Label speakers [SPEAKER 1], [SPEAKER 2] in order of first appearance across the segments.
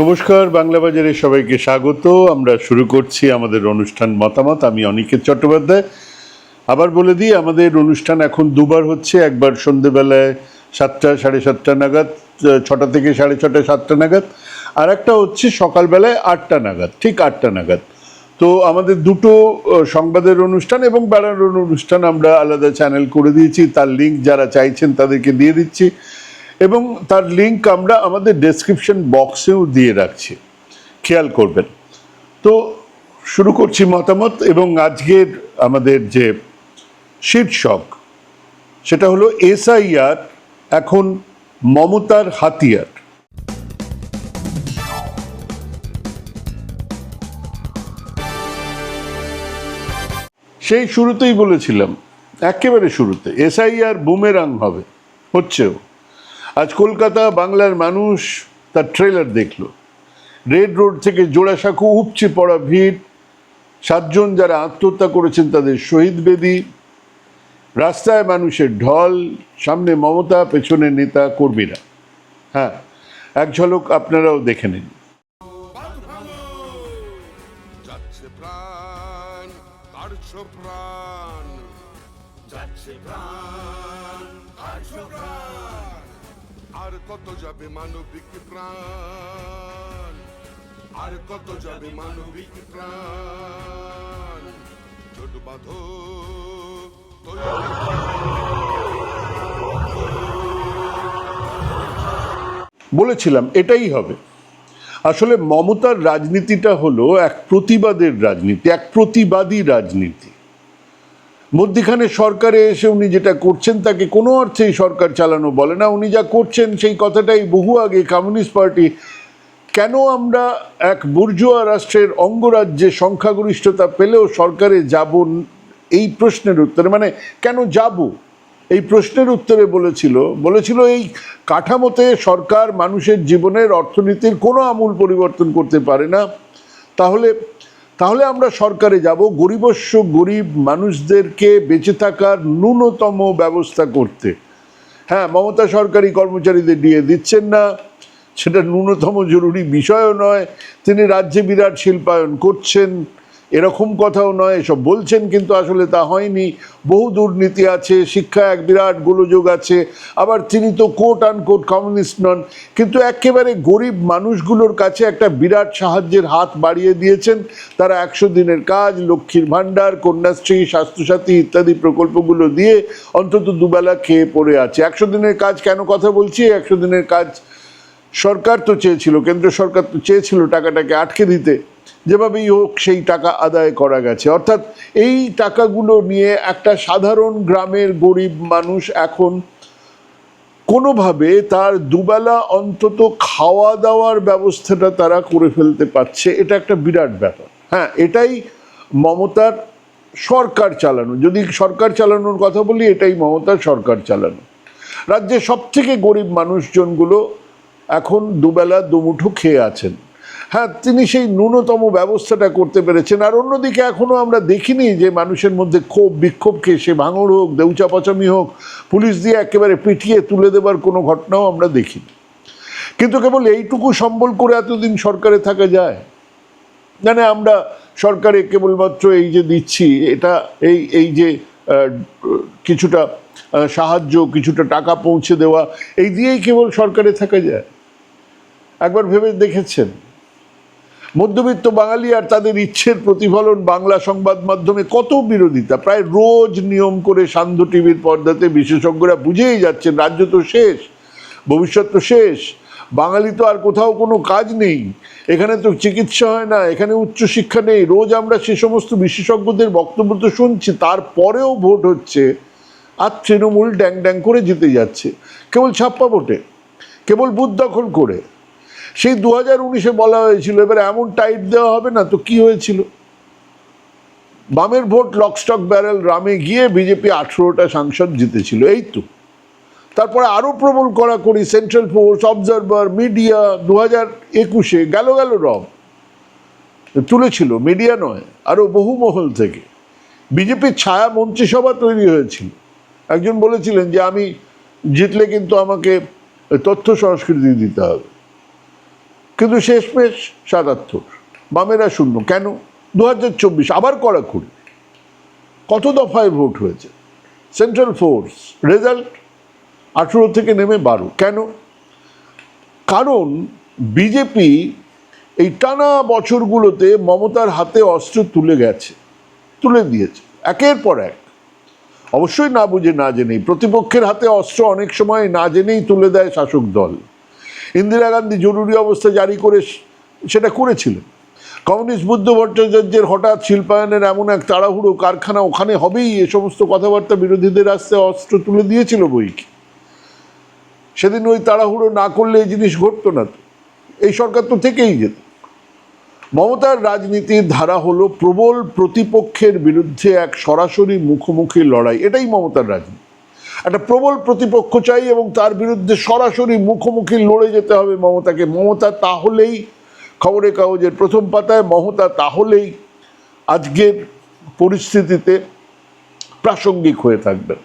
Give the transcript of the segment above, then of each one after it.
[SPEAKER 1] নমস্কার, বাংলা বাজারে সবাইকে স্বাগত। আমরা শুরু করছি আমাদের অনুষ্ঠান মতামত। আমি অনিকেত চট্টোপাধ্যায়। আবার বলে দিই, আমাদের অনুষ্ঠান এখন দুবার হচ্ছে। একবার সন্ধেবেলায় সাতটা, সাড়ে সাতটা নাগাদ, ছটা থেকে সাড়ে ছটা, সাতটা নাগাদ। আর একটা হচ্ছে সকালবেলায় আটটা নাগাদ, ঠিক আটটা নাগাদ। তো আমাদের দুটো সংবাদের অনুষ্ঠান এবং বেড়ানোর অনুষ্ঠান আমরা আলাদা চ্যানেল করে দিয়েছি। তার লিঙ্ক যারা চাইছেন তাদেরকে দিয়ে দিচ্ছি। এবং তার লিঙ্ক আমরা আমাদের ডেসক্রিপশন বক্সেও দিয়ে রাখছি। খেয়াল করবেন। তো শুরু করছি মতামত এবং আজকের আমাদের যে শীর্ষক, সেটা হলো এসআইআর, এখন মমতার হাতিয়ার। সেই শুরুতেই বলেছিলাম, একেবারে শুরুতে, এসআইআর বুমেরাং হবে, হচ্ছেও। আজ কলকাতা বাংলার মানুষ তার ট্রেলার দেখল। রেড রোড থেকে জোড়াসাঁকো উপচে পড়া ভিড়। সাতজন যারা আত্মহত্যা করেছেন তাদের শহীদ বেদী। রাস্তায় মানুষের ঢল, সামনে মমতা, পেছনে নেতা কর্মীরা। হ্যাঁ এক ঝলক আপনারাও দেখে নিন।
[SPEAKER 2] যাবে মানবিক প্রাণ? আর কত যাবে মানবিক প্রাণ? ছোট বাঁধো
[SPEAKER 1] বলেছিলাম, এটাই হবে। আসলে মমতার রাজনীতিটা হলো এক প্রতিবাদের রাজনীতি, এক প্রতিবাদী রাজনীতি। মধ্যিখানে সরকারে এসে উনি যেটা করছেন, তাকে কোনো অর্থেই সরকার চালানো বলে না। উনি যা করছেন, সেই কথাটাই বহু আগে কমিউনিস্ট পার্টি, কেন আমরা এক বুর্জুয়া রাষ্ট্রের অঙ্গরাজ্যে সংখ্যাগরিষ্ঠতা পেলেও সরকারে যাব এই প্রশ্নের উত্তরে? মানে কেন যাব? এই প্রশ্নের উত্তরে বলেছিল বলেছিল এই কাঠামোতে সরকার মানুষের জীবনের অর্থনীতির কোনো আমূল পরিবর্তন করতে পারে না। তাহলে তাহলে আমরা সরকারে যাব। গরিবস্য গরিব মানুষদেরকে বেঁচে থাকার ন্যূনতম ব্যবস্থা করতে। হ্যাঁ মমতা সরকারি কর্মচারীদের দিয়ে দিচ্ছেন না। সেটা ন্যূনতম জরুরি বিষয়ও নয়। তিনি রাজ্যে বিরাট শিল্পায়ন করছেন। এরকম কথাও নয়, এসব বলছেন কিন্তু আসলে তা হয়নি। বহু দুর্নীতি আছে, শিক্ষা এক বিরাট গোলযোগ আছে, আবার তিনি তো কোট আন কোট কমিউনিস্ট নন, কিন্তু একেবারে গরিব মানুষগুলোর কাছে একটা বিরাট সাহায্যের হাত বাড়িয়ে দিয়েছেন। তারা একশো দিনের কাজ, লক্ষ্মীর ভাণ্ডার, কন্যাশ্রী, স্বাস্থ্যসাথী ইত্যাদি প্রকল্পগুলো দিয়ে অন্তত দুবেলা খেয়ে পড়ে আছে। একশো দিনের কাজ কেন কথা বলছি? একশো দিনের কাজ সরকার তো চেয়েছিল, কেন্দ্র সরকার তো চেয়েছিল টাকাটাকে আটকে দিতে। যেভাবেই হোক সেই টাকা আদায় করা গেছে। অর্থাৎ এই টাকাগুলো নিয়ে একটা সাধারণ গ্রামের গরিব মানুষ এখন কোনোভাবে তার দুবেলা অন্তত খাওয়া দাওয়ার ব্যবস্থাটা তারা করে ফেলতে পারছে। এটা একটা বিরাট ব্যাপার। হ্যাঁ এটাই মমতার সরকার চালানো। যদি সরকার চালানোর কথা বলি, এটাই মমতার সরকার চালানো। রাজ্যের সব থেকে গরিব মানুষজনগুলো এখন দুবেলা দুমুঠো খেয়ে আছেন। হ্যাঁ তিনি সেই ন্যূনতম ব্যবস্থাটা করতে পেরেছেন। আর অন্যদিকে এখনও আমরা দেখিনি যে মানুষের মধ্যে ক্ষোভ, বিক্ষোভকে, সে ভাঙড় হোক দেউচা পচামি হোক, পুলিশ দিয়ে একেবারে পিটিয়ে তুলে দেবার কোনো ঘটনাও আমরা দেখিনি। কিন্তু কেবল এইটুকু সম্বল করে এতদিন সরকারে থাকা যায়? মানে আমরা সরকারে কেবলমাত্র এই যে দিচ্ছি, এটা এই এই যে কিছুটা সাহায্য, কিছুটা টাকা পৌঁছে দেওয়া, এই দিয়েই কেবল সরকারে থাকা যায়? একবার ভেবে দেখেছেন? মধ্যবিত্ত বাঙালি আর তাদের ইচ্ছের প্রতিফলন বাংলা সংবাদ মাধ্যমে কত বিরোধিতা? প্রায় রোজ নিয়ম করে সান্ধ্য টিভির পর্দাতে বিশেষজ্ঞরা বুঝেই যাচ্ছেন, রাজ্য তো শেষ, ভবিষ্যৎ তো শেষ, বাঙালি তো আর কোথাও কোনো কাজ নেই, এখানে তো চিকিৎসা হয় না, এখানে উচ্চশিক্ষা নেই, রোজ আমরা সে সমস্ত বিশেষজ্ঞদের বক্তব্য তো শুনছি, তারপরেও ভোট হচ্ছে, আর তৃণমূল ড্যাং ড্যাং করে জিতে যাচ্ছে, কেবল ছাপ্পা ভোটে, কেবল বুথ দখল করে। সেই দু হাজার উনিশে বলা হয়েছিল, এবার এমন টাইট দেওয়া হবে না তো কি হয়েছিল? বামের ভোট লকস্টক ব্যারেল রামে গিয়ে বিজেপি আঠেরোটা সাংসদ জিতেছিল, এই তো। তারপরে আরও প্রবল করা সেন্ট্রাল ফোর্স অবজারভার মিডিয়া দু হাজার একুশে গেল গেল রব। তুলেছিল মিডিয়া নয় আরও বহু মহল থেকে। বিজেপির ছায়া মন্ত্রিসভা তৈরি হয়েছিল। একজন বলেছিলেন যে, আমি জিতলে কিন্তু আমাকে তথ্য সংস্কৃতি দিতে হবে। কিন্তু শেষমেশ সাতাত্তর। বামেরা শূন্য। কেন? দু হাজার চব্বিশ আবার কড়াকড়ি কত দফায় ভোট হয়েছে? সেন্ট্রাল ফোর্স রেজাল্ট আঠেরো থেকে নেমে বারো। কেন? কারণ বিজেপি এই টানা বছরগুলোতে মমতার হাতে অস্ত্র তুলে গেছে, তুলে দিয়েছে, একের পর এক। অবশ্যই না বুঝে না জেনেই। প্রতিপক্ষের হাতে অস্ত্র অনেক সময় না জেনেই তুলে দেয় শাসক দল। ইন্দিরা গান্ধী জরুরি অবস্থা জারি করে সেটা করেছিলেন। কমিউনিস্ট বুদ্ধ ভট্টাচার্যের হঠাৎ শিল্পায়নের এমন এক তাড়াহুড়ো কারখানা ওখানে হবেই, এ সমস্ত কথাবার্তা বিরোধীদের আসতে অস্ত্র তুলে দিয়েছিল বই কি? সেদিন ওই তাড়াহুড়ো না করলে এই জিনিস ঘটতো না তো। এই সরকার তো থেকেই যেত। মমতার রাজনীতির ধারা হলো প্রবল প্রতিপক্ষের বিরুদ্ধে এক সরাসরি মুখোমুখি লড়াই, এটাই মমতার রাজনীতি। একটা প্রবল প্রতিপক্ষ চাই এবং তার বিরুদ্ধে সরাসরি মুখোমুখি লড়ে যেতে হবে মমতাকে। মমতা তাহলেই, খবরের কাগজের প্রথম পাতায়, মমতা তাহলেই আজকের পরিস্থিতিতে প্রাসঙ্গিক হয়ে থাকবেন।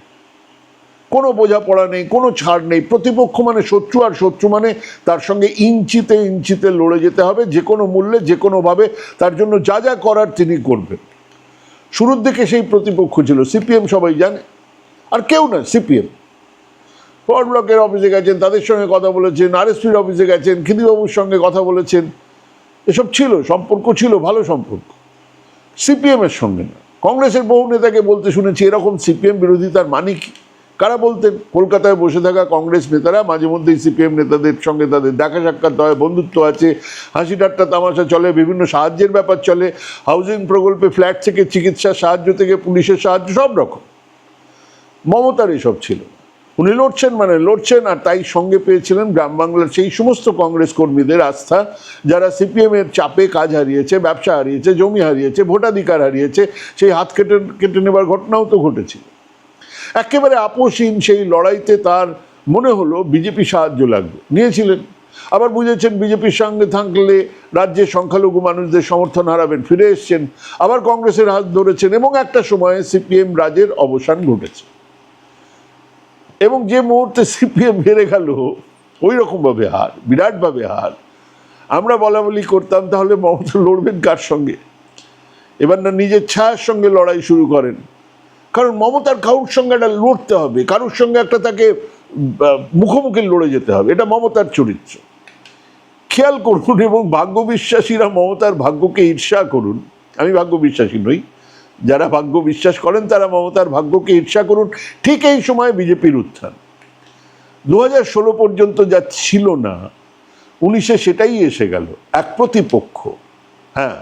[SPEAKER 1] কোনো বোঝাপড়া নেই, কোনো ছাড় নেই। প্রতিপক্ষ মানে শত্রু আর শত্রু মানে তার সঙ্গে ইঞ্চিতে ইঞ্চিতে লড়ে যেতে হবে, যে কোনো মূল্যে, যে কোনোভাবে। তার জন্য যা যা করার তিনি করবেন। শুরুর দিকে সেই প্রতিপক্ষ ছিল। সিপিএম সবাই জানে। আর কেউ নয়, সিপিএম। ফরওয়ার্ড ব্লকের অফিসে গেছেন, তাদের সঙ্গে কথা বলেছেন, আরএসপির অফিসে গেছেন খিদিবাবুর সঙ্গে কথা বলেছেন। এসব ছিল, সম্পর্ক ছিল, ভালো সম্পর্ক। সিপিএমের সঙ্গে না। কংগ্রেসের বহু নেতাকে বলতে শুনেছি, এরকম সিপিএম বিরোধিতার মানে কি? কারা বলতেন? কলকাতায় বসে থাকা কংগ্রেস নেতারা, মাঝে মধ্যেই সিপিএম নেতাদের সঙ্গে তাদের দেখা সাক্ষাৎ হয়, বন্ধুত্ব আছে, হাসি ঠাট্টা তামাশা চলে, বিভিন্ন সাহায্যের ব্যাপার চলে হাউজিং প্রকল্পে ফ্ল্যাট থেকে চিকিৎসার সাহায্য থেকে পুলিশের সাহায্য, সব রকম। মমতার এসব ছিল। উনি লড়ছেন মানে লড়ছেন আর তাই সঙ্গে পেয়েছিলেন গ্রাম বাংলার সেই সমস্ত কংগ্রেস কর্মীদের আস্থা, যারা সিপিএম এর চাপে কাজ হারিয়েছে, ব্যবসা হারিয়েছে, জমি হারিয়েছে, ভোটাধিকার হারিয়েছে, সেই হাত কেটে কেটে নেবার ঘটনাও তো ঘটেছিল একেবারে আপোষহীন সেই লড়াইতে তার মনে হলো বিজেপি সাহায্য লাগবে। নিয়েছিলেন। আবার বুঝেছেন বিজেপির সঙ্গে থাকলে রাজ্যের সংখ্যালঘু মানুষদের সমর্থন হারাবেন, ফিরে এসছেন। আবার কংগ্রেসের হাত ধরেছেন এবং একটা সময়ে সিপিএম রাজের অবসান ঘটেছে। এবং যে মুহূর্তে সিপিএম হেরে গেল ওই রকমভাবে হার, বিরাটভাবে হার। আমরা বলা বলি করতাম, তাহলে মমতা লড়বেন কার সঙ্গে? এবার না নিজের ছায়ার সঙ্গে লড়াই শুরু করেন। কারণ মমতার কারুর সঙ্গে একটা লড়তে হবে, কারুর সঙ্গে একটা তাকে মুখোমুখি লড়ে যেতে হবে, এটা মমতার চরিত্র। খেয়াল করুন এবং ভাগ্য বিশ্বাসীরা মমতার ভাগ্যকে ঈর্ষা করুন। আমি ভাগ্য বিশ্বাসী নই। যারা ভাগ্য বিশ্বাস করেন, তারা মমতার ভাগ্যকে ঈর্ষা করুন। ঠিক এই সময় বিজেপির উত্থান। দু ষোলো পর্যন্ত যা ছিল না, উনিশে সেটাই এসে গেল, এক প্রতিপক্ষ হ্যাঁ।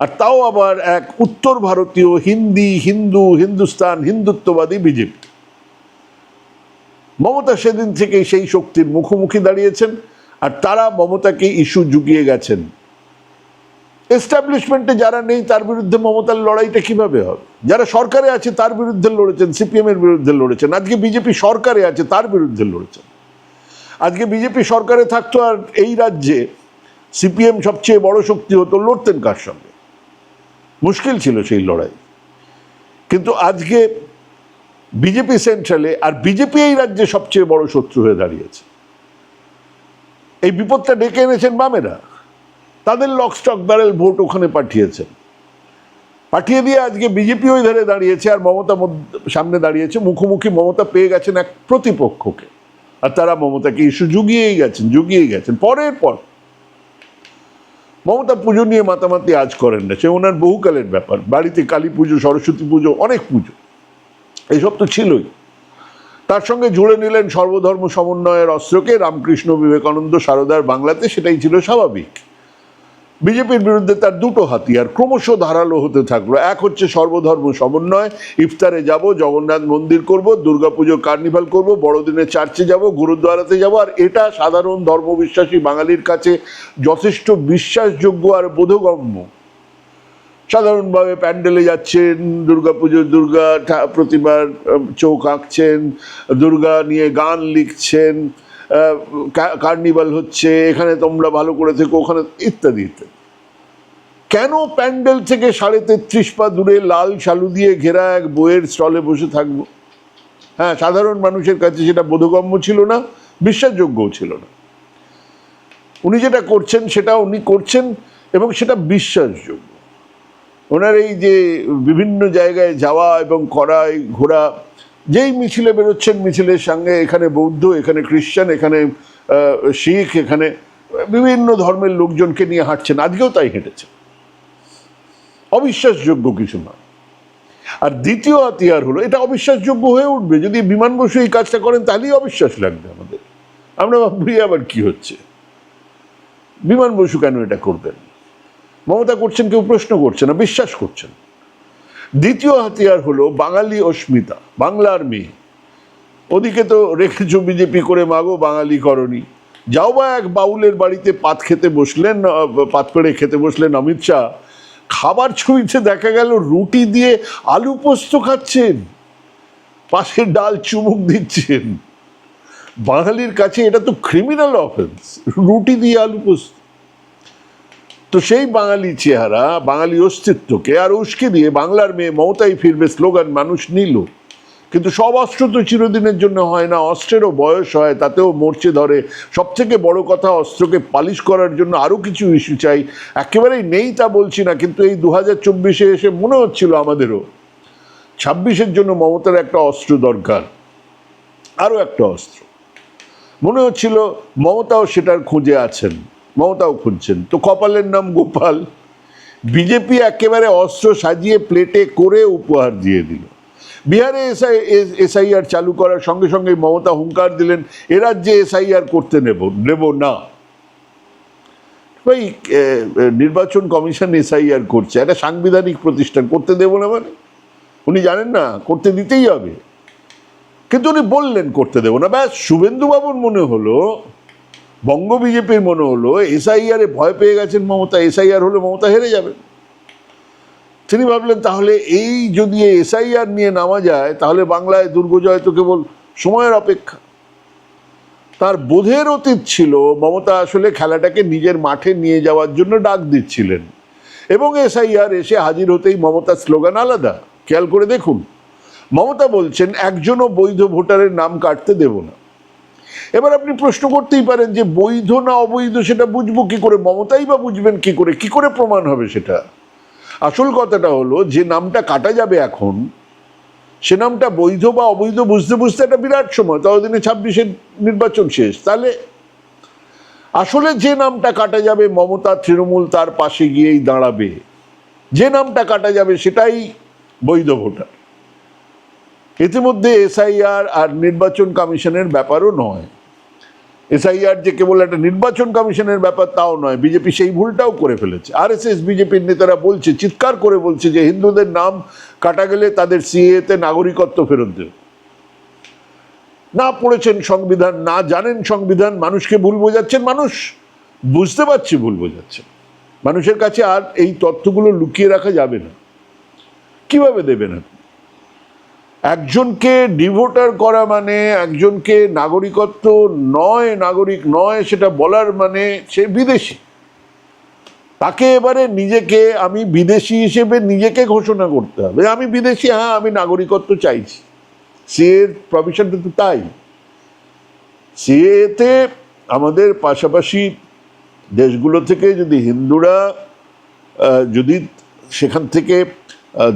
[SPEAKER 1] আর তাও আবার এক উত্তর ভারতীয়, হিন্দি, হিন্দু, হিন্দুস্তান, হিন্দুত্ববাদী বিজেপি। মমতা সেদিন থেকেই সেই শক্তির মুখোমুখি দাঁড়িয়েছেন, আর তারা মমতাকে ইস্যু জুগিয়ে গেছেন। এস্টাবলিশমেন্টে যারা নেই, তার বিরুদ্ধে মমতার লড়াইটা কীভাবে হবে? যারা সরকারে আছে, তার বিরুদ্ধে লড়েছেন সিপিএম এর বিরুদ্ধে লড়েছেন। আজকে বিজেপি সরকারে আছে, তার বিরুদ্ধে লড়েছেন। আজকে বিজেপি সরকারে থাকতো আর এই রাজ্যে সিপিএম সবচেয়ে বড় শক্তি হতো লড়তেন কার সঙ্গে? মুশকিল ছিল সেই লড়াই। কিন্তু আজকে বিজেপি সেন্ট্রালে আর বিজেপি এই রাজ্যে সবচেয়ে বড় শত্রু হয়ে দাঁড়িয়েছে। এই বিপদটা ডেকে এনেছেন বামেরা। তাদের লক স্টক ব্যারেল ভোট ওখানে পাঠিয়েছেন পাঠিয়ে দিয়ে আজকে বিজেপি ওই ধারে দাঁড়িয়েছে আর মমতা সামনে দাঁড়িয়েছে। মুখোমুখি মমতা পেয়ে গেছেন এক প্রতিপক্ষকে। আর তারা মমতাকে ইস্যু জুগিয়েই গেছেন জুগিয়েই গেছেন, পরের পর। মমতা পুজো নিয়ে মাতামাতি আজ করেন না। সে ওনার বহুকালের ব্যাপার। বাড়িতে কালী পুজো, সরস্বতী পুজো, অনেক পুজো। এইসব তো ছিলই। তার সঙ্গে জুড়ে নিলেন সর্বধর্ম সমন্বয়ের অস্ত্রকে। রামকৃষ্ণ বিবেকানন্দ সারদার বাংলাতে সেটাই ছিল স্বাভাবিক। বিজেপির বিরুদ্ধে তার দুটো হাতিয়ার ক্রমশ ধারালো হতে থাকল। এক হচ্ছে সর্বধর্ম সমন্বয়, ইফতারে যাব, জগন্নাথ মন্দির করব, দুর্গাপুজো, কার্নিভাল করব বড়দিনে চার্চে যাব, গুরুদ্বারাতে যাব, আর এটা সাধারণ ধর্মবিশ্বাসী বাঙালির কাছে যথেষ্ট বিশ্বাসযোগ্য আর বোধগম্য। সাধারণভাবে প্যান্ডেলে যাচ্ছেন, দুর্গাপুজোর দুর্গা প্রতিমার চোখ আঁকছেন, দুর্গা নিয়ে গান লিখছেন কার্নিভাল হচ্ছে, এখানে তোমরা ভালো করে থেকো, ওখানে ইত্যাদি ইত্যাদি। কেন প্যান্ডেল থেকে সাড়ে তেত্রিশ পা দূরে লাল শালু দিয়ে ঘেরা এক বইয়ের স্টলে বসে থাকব? হ্যাঁ সাধারণ মানুষের কাছে সেটা বোধগম্য ছিল না, বিশ্বাসযোগ্যও ছিল না। উনি যেটা করছেন, সেটা উনি করছেন এবং সেটা বিশ্বাসযোগ্য। ওনার এই যে বিভিন্ন জায়গায় যাওয়া এবং করা এই ঘোরা যেই মিছিলে বেরোচ্ছেন, মিছিলের সঙ্গে এখানে বৌদ্ধ, এখানে খ্রিস্টান এখানে শিখ, এখানে বিভিন্ন ধর্মের লোকজনকে নিয়ে হাঁটছেন। আজকেও তাই হেঁটেছে অবিশ্বাসযোগ্য কিছু না। আর দ্বিতীয় হাতিয়ার হলো, এটা অবিশ্বাসযোগ্য হয়ে উঠবে। যদি বিমান বসু এই কাজটা করেন, তাহলেই অবিশ্বাস লাগবে আমাদের। আমরা ভাবি, আবার কি হচ্ছে? বিমান বসু কেন এটা করবেন? মমতা করছেন, কেউ প্রশ্ন করছে না, বিশ্বাস করছেন দ্বিতীয় হাতিয়ার হলো বাঙালি অস্মিতা, বাংলার মেয়ে। ওদিকে তো রেখেছ বিজেপি করে, মাগো বাঙালি করণী যাও বা এক বাউলের বাড়িতে পাত খেতে বসলেন পাত পেড়ে খেতে বসলেন অমিত শাহ। খাবার ছবিতে দেখা গেল রুটি দিয়ে আলু পোস্ত খাচ্ছেন। পাশে ডাল চুমুক দিচ্ছেন। বাঙালির কাছে এটা তো ক্রিমিনাল অফেন্স রুটি দিয়ে আলু পোস্ত। তো সেই বাঙালি চেহারা, বাঙালি অস্তিত্বকে আর উস্কে দিয়ে বাংলার মেয়ে মমতাই ফিরবে স্লোগান মানুষ নিল। কিন্তু সব অস্ত্র তো চিরদিনের জন্য হয় না, অস্ত্রেরও বয়স হয়, তাতেও মরচে ধরে। সব থেকে বড় কথা, অস্ত্রকে পালিশ করার জন্য আরও কিছু ইস্যু চাই। একেবারেই নেই তা বলছি না, কিন্তু এই দু হাজার চব্বিশে এসে মনে হচ্ছিল আমাদেরও। ছাব্বিশের জন্য মমতার একটা অস্ত্র দরকার, আরও একটা অস্ত্র। মনে হচ্ছিল মমতাও সেটার খোঁজে আছেন। মমতাও খুঁজছেন তো কপালের নাম গোপাল। বিজেপি একেবারে অস্ত্র সাজিয়ে প্লেটে করে উপহার দিয়ে দিল। বিহারে এসআই এসআইআর চালু করার সঙ্গে সঙ্গে মমতা হুঙ্কার দিলেন, এ রাজ্যে এসআইআর করতে নেব নেব না। ভাই নির্বাচন কমিশন এসআইআর করছে, একটা সাংবিধানিক প্রতিষ্ঠান, করতে দেব না মানে? উনি জানেন না, করতে দিতেই হবে। কিন্তু উনি বললেন, করতে দেবো না। ব্যাস, শুভেন্দুবাবুর মনে হলো বঙ্গ বিজেপির মনে হলো, এসআইআর ভয় পেয়ে গেছেন মমতা, এসআইআর হলে মমতা হেরে যাবে তিনি ভাবলেন, তাহলে এই যদি এসআইআর নিয়ে নামা যায়, তাহলে বাংলায় দুর্গজয় তো কেবল সময়ের অপেক্ষা। তার বোধের অতীত ছিল, মমতা আসলে খেলাটাকে নিজের মাঠে নিয়ে যাওয়ার জন্য ডাক দিচ্ছিলেন। এবং এসআইআর এসে হাজির হতেই মমতার স্লোগান আলাদা। খেয়াল করে দেখুন, মমতা বলছেন, একজনও বৈধ ভোটারের নাম কাটতে দেব না। এবার আপনি প্রশ্ন করতেই পারেন যে বৈধ না অবৈধ সেটা বুঝব কি করে? মমতাই বা বুঝবেন কি করে? কি করে প্রমাণ হবে সেটা? আসল কথাটা হলো, যে নামটা কাটা যাবে এখন, সে নামটা বৈধ বা অবৈধ বুঝতে বুঝতে একটা বিরাট সময় ততদিনে ছাব্বিশের নির্বাচন শেষ। তাহলে আসলে যে নামটা কাটা যাবে, মমতা তৃণমূল তার পাশে গিয়েই দাঁড়াবে। যে নামটা কাটা যাবে, সেটাই বৈধ ভোটার। ইতিমধ্যে এসআইআর আর নির্বাচন কমিশনের ব্যাপারও নয়। এসআইআর যে কেবল একটা নির্বাচন কমিশনের ব্যাপার, তাও নয়, বিজেপি সেই ভুলটাও করে ফেলেছে। আর এস এস বিজেপির নেতারা বলছে, চিৎকার করে বলছে যে হিন্দুদের নাম কাটা গেলে তাদের সিএতে নাগরিকত্ব ফেরত দেবে। না পড়েছেন সংবিধান, না জানেন সংবিধান, মানুষকে ভুল বোঝাচ্ছেন মানুষ? বুঝতে পারছে ভুল বোঝাচ্ছেন। মানুষের কাছে আর এই তথ্যগুলো লুকিয়ে রাখা যাবে না। কীভাবে দেবেন আপনি? একজনকে ডিভোটার করা মানে একজনকে নাগরিকত্ব নয়, নাগরিক নয়, সেটা বলার মানে সে বিদেশি। তাকে এবারে নিজেকে, আমি বিদেশি হিসেবে নিজেকে ঘোষণা করতে হবে। আমি বিদেশি হ্যাঁ আমি নাগরিকত্ব চাইছি। সিএর প্রভিশনটা তো তাই। সিএতে আমাদের পাশাপাশি দেশগুলো থেকে যদি হিন্দুরা যদি সেখান থেকে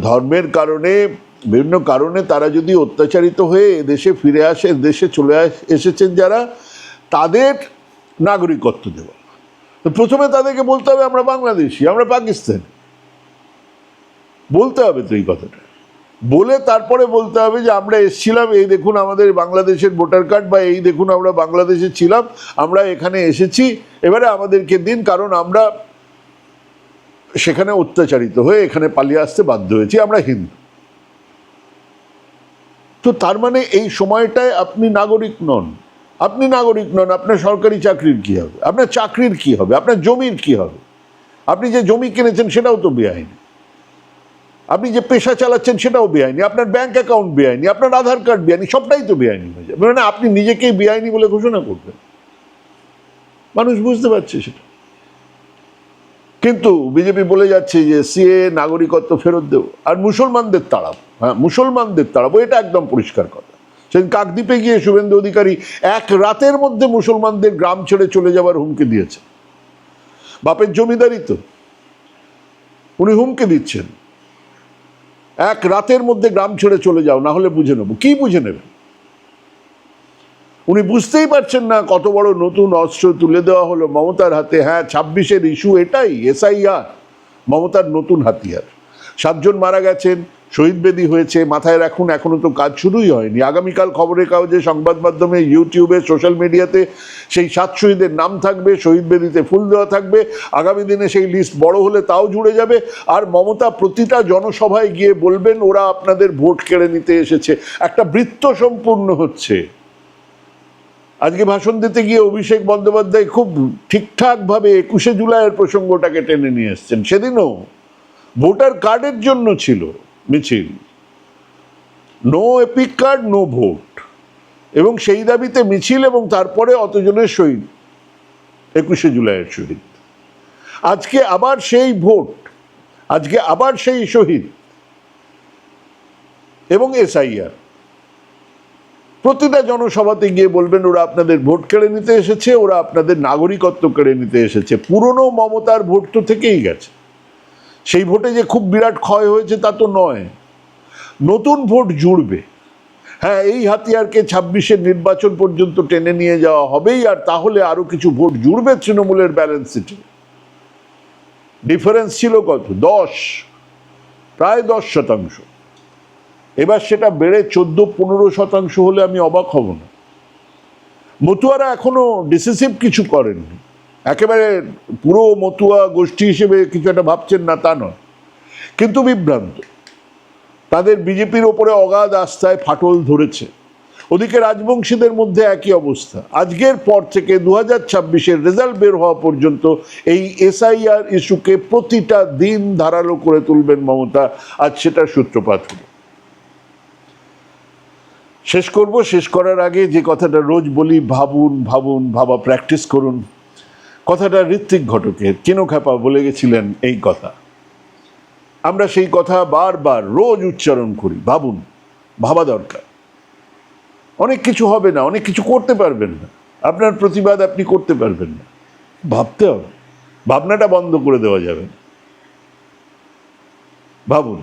[SPEAKER 1] ধর্মের কারণে বিভিন্ন কারণে তারা যদি অত্যাচারিত হয়ে দেশে ফিরে আসে, দেশে চলে এসেছেন যারা, তাদের নাগরিকত্ব দেওয়া। তো প্রথমে তাদেরকে বলতে হবে, আমরা বাংলাদেশি, আমরা পাকিস্তান। বলতে হবে তো এই কথাটা। বলে তারপরে বলতে হবে যে, আমরা এসছিলাম, এই দেখুন আমাদের বাংলাদেশের ভোটার কার্ড বা এই দেখুন আমরা বাংলাদেশে ছিলাম, আমরা এখানে এসেছি, এবারে আমাদেরকে দিন, কারণ আমরা সেখানে অত্যাচারিত হয়ে এখানে পালিয়ে আসতে বাধ্য হয়েছি, আমরা হিন্দু। তো তার মানে এই সময়টায় আপনি নাগরিক নন। আপনি নাগরিক নন, আপনার সরকারি চাকরির কি হবে? আপনার চাকরির কি হবে? আপনার জমির কি হবে? আপনি যে জমি কিনেছেন সেটাও তো বেআইনি। আপনি যে পেশা চালাচ্ছেন সেটাও বেআইনি। আপনার ব্যাংক অ্যাকাউন্ট বেআইনি, আপনার আধার কার্ড বেআইনি, সবটাই তো বেআইনি হয়ে যাবে। মানে আপনি নিজেকেই বেআইনি বলে ঘোষণা করবেন। মানুষ বুঝতে পারছে সেটা। কিন্তু বিজেপি বলে যাচ্ছে যে সিএ নাগরিকত্ব ফেরত দেবো। আর মুসলমানদের তাড়াবো। হ্যাঁ মুসলমানদের তাড়াবো, এটা একদম পরিষ্কার কথা। সেদিন কাকদ্বীপে গিয়ে শুভেন্দু অধিকারী এক রাতের মধ্যে মুসলমানদের গ্রাম ছেড়ে চলে যাওয়ার হুমকি দিয়েছে। বাপের জমিদারি তো। উনি হুমকি দিচ্ছেন। এক রাতের মধ্যে গ্রাম ছেড়ে চলে যাও, না হলে বুঝে নেব। কি বুঝে নেবেন উনি বুঝতেই পারছেন না কত বড় নতুন অস্ত্র তুলে দেওয়া হলো মমতার হাতে। হ্যাঁ ছাব্বিশের ইস্যু এটাই, এসআইআর, মমতার নতুন হাতিয়ার। সাতজন মারা গেছেন, শহীদ বেদি হয়েছে, মাথায় রাখুন, এখনও তো কাজ শুরুই হয়নি। আগামীকাল খবরের কাগজে, সংবাদ মাধ্যমে, ইউটিউবে, সোশ্যাল মিডিয়াতে সেই সাত শহীদের নাম থাকবে, শহীদ বেদিতে ফুল দেওয়া থাকবে। আগামী দিনে সেই লিস্ট বড় হলে তাও জুড়ে যাবে। আর মমতা প্রতিটা জনসভায় গিয়ে বলবেন, ওরা আপনাদের ভোট কেড়ে নিতে এসেছে। একটা বৃত্ত সম্পূর্ণ হচ্ছে। আজকে ভাষণ দিতে গিয়ে অভিষেক বন্দ্যোপাধ্যায় খুব ঠিকঠাকভাবে একুশে জুলাইয়ের প্রসঙ্গটাকে টেনে নিয়ে এসছেন। সেদিনও ভোটার কার্ডের জন্য ছিল মিছিল। No EPIC card no vote এবং সেই দাবিতে মিছিল এবং তারপরে অতজনের শহীদ একুশে জুলাইয়ের শহীদ আজকে আবার সেই ভোট, আজকে আবার সেই শহীদ এবং এসআইআর। প্রতিটা জনসভাতে গিয়ে বলবেন, ওরা আপনাদের ভোট কেড়ে নিতে এসেছে, ওরা আপনাদের নাগরিকত্ব কেড়ে নিতে এসেছে। পুরনো মমতার ভোট তো থেকেই গেছে। সেই ভোটে যে খুব বিরাট ক্ষয় হয়েছে তা তো নয়। নতুন ভোট জুড়বে। হ্যাঁ এই হাতিয়ারকে ছাব্বিশের নির্বাচন পর্যন্ত টেনে নিয়ে যাওয়া হবেই, আর তাহলে আরও কিছু ভোট জুড়বে তৃণমূলের ব্যালেন্স সিটে ডিফারেন্স ছিল কত? দশ। প্রায় দশ শতাংশ। এবার সেটা বেড়ে চোদ্দ, পনেরো শতাংশ হলে আমি অবাক হব না। মতুয়ারা এখনও ডিসিসিভ কিছু করেননি। একেবারে পুরো মতুয়া গোষ্ঠী হিসেবে কিছু একটা ভাবছেন না তা নয়। কিন্তু বিভ্রান্ত। তাদের বিজেপির ওপরে অগাধ আস্থায় ফাটল ধরেছে। ওদিকে রাজবংশীদের মধ্যে একই অবস্থা। আজকের পর থেকে দু হাজার ছাব্বিশের রেজাল্ট বের হওয়া পর্যন্ত এই এসআইআর ইস্যুকে প্রতিটা দিন ধারালো করে তুলবেন মমতা। আজ সেটার সূত্রপাত হলো। শেষ করব। শেষ করার আগে যে কথাটা রোজ বলি, ভাবুন ভাবুন, ভাবা প্র্যাকটিস করুন। কথাটা ঋত্বিক ঘটকের চিনোখ্যাপা বলে গেছিলেন এই কথা। আমরা সেই কথা বারবার রোজ উচ্চারণ করি, ভাবুন, ভাবা দরকার। অনেক কিছু হবে না, অনেক কিছু করতে পারবেন না। আপনার প্রতিবাদ আপনি করতে পারবেন না। ভাবতে হবে। ভাবনাটা বন্ধ করে দেওয়া যাবে ভাবুন